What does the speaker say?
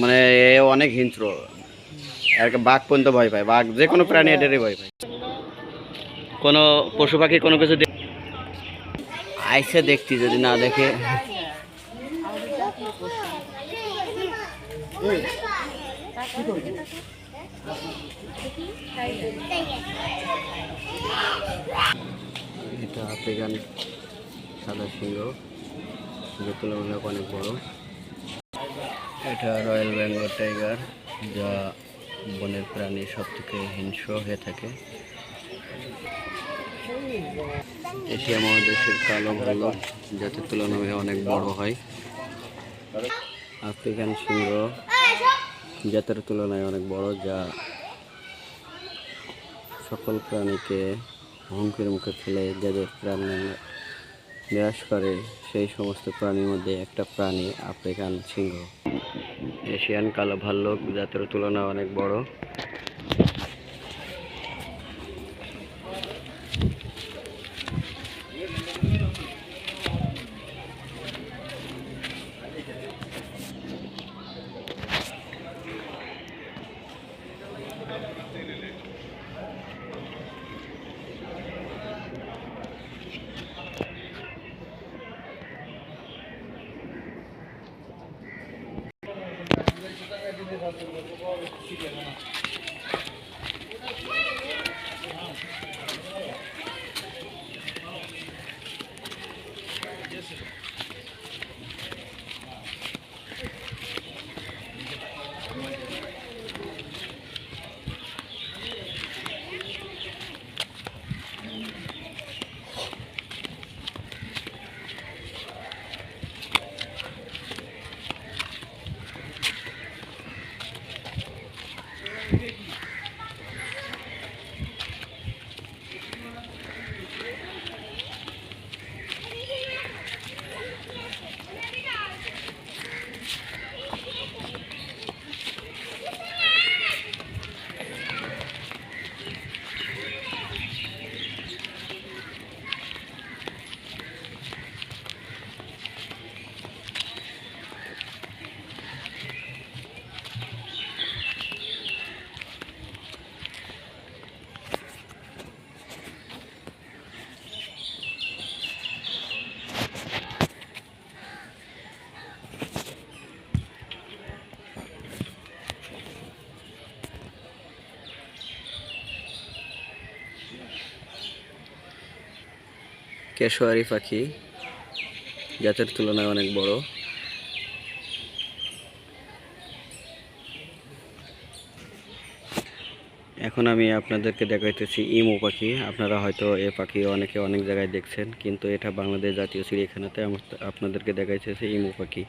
মানে এ অনেক হিংস্র। কি বাঘ পর্যন্ত ভয় পায়, বাঘ যে কোনো প্রাণী এটারই ভয় পায়। কোনো পশু পাখি কোনো কিছু আইসে দেখতি যদি না দেখে। এটা আফ্রিকান সাদা সিংহ তুলনামূলক অনেক বড়। এটা রয়্যাল বেঙ্গল টাইগার, যা বনের প্রাণী সব থেকে হিংস্র হয়ে থাকে। এশিয়া মহাদেশের কালো ভাল্লুক জাতের তুলনায় অনেক বড় হয়। আফ্রিকান সিংহ জাতের তুলনায় অনেক বড়, যা সকল প্রাণীকে হুমকির মুখে ফেলে যাদের প্রাণ নিরাশ করে সেই সমস্ত প্রাণীর মধ্যে একটা প্রাণী আফ্রিকান সিংহ। এশিয়ান কালো ভাল্লুক জাতের তুলনা অনেক বড়। Yes, sir. কেশোয়ারি পাখি, জাতের তুলনায় অনেক বড়। এখন আমি আপনাদেরকে দেখাইতেছি ইমো পাখি। আপনারা হয়তো এ পাখি অনেকে অনেক জায়গায় দেখছেন, কিন্তু এটা বাংলাদেশ জাতীয় চিড়িয়াখানাতে আপনাদেরকে দেখাইতেছি ইমো পাখি।